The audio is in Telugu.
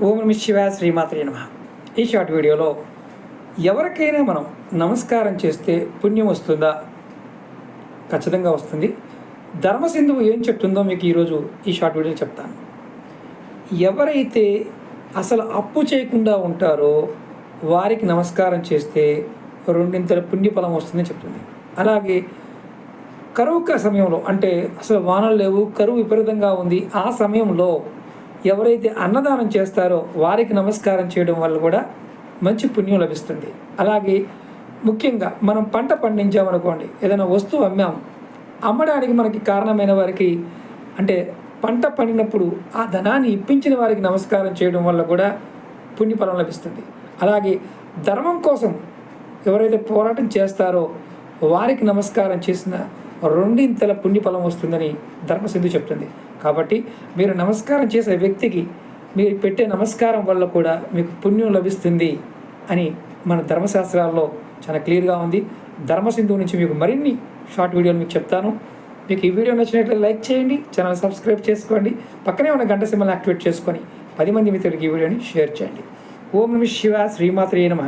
ఓం నమ శివ శ్రీమాత్రి నమ. ఈ షార్ట్ వీడియోలో ఎవరికైనా మనం నమస్కారం చేస్తే పుణ్యం వస్తుందా? ఖచ్చితంగా వస్తుంది. ధర్మసింధువు ఏం చెప్తుందో మీకు ఈరోజు ఈ షార్ట్ వీడియో చెప్తాను. ఎవరైతే అసలు అప్పు చేయకుండా ఉంటారో వారికి నమస్కారం చేస్తే రెండింతల పుణ్యఫలం వస్తుందని చెప్తుంది. అలాగే కరువు సమయంలో అంటే అసలు వానలు లేవు కరువు విపరీతంగా ఉంది ఆ సమయంలో ఎవరైతే అన్నదానం చేస్తారో వారికి నమస్కారం చేయడం వల్ల కూడా మంచి పుణ్యం లభిస్తుంది. అలాగే ముఖ్యంగా మనం పంట పండించామనుకోండి ఏదైనా వస్తువు అమ్మాము అమ్మడానికి మనకి కారణమైన వారికి అంటే పంట పండినప్పుడు ఆ ధనాన్ని ఇప్పించిన వారికి నమస్కారం చేయడం వల్ల కూడా పుణ్యఫలం లభిస్తుంది. అలాగే ధర్మం కోసం ఎవరైతే పోరాటం చేస్తారో వారికి నమస్కారం చేసిన రెండింతల పుణ్యఫలం వస్తుందని ధర్మసింధు చెప్తుంది. కాబట్టి మీరు నమస్కారం చేసే వ్యక్తికి మీరు పెట్టే నమస్కారం వల్ల కూడా మీకు పుణ్యం లభిస్తుంది అని మన ధర్మశాస్త్రాల్లో చాలా క్లియర్గా ఉంది. ధర్మసింధు నుంచి మీకు మరిన్ని షార్ట్ వీడియోలు మీకు చెప్తాను. మీకు ఈ వీడియో నచ్చినట్లయితే లైక్ చేయండి ఛానల్ సబ్స్క్రైబ్ చేసుకోండి పక్కనే ఉన్న గంట సింబల్ యాక్టివేట్ చేసుకొని పది మంది మిత్రులకి ఈ వీడియోని షేర్ చేయండి. ఓం నమ శివ శ్రీమాత్రే నమ.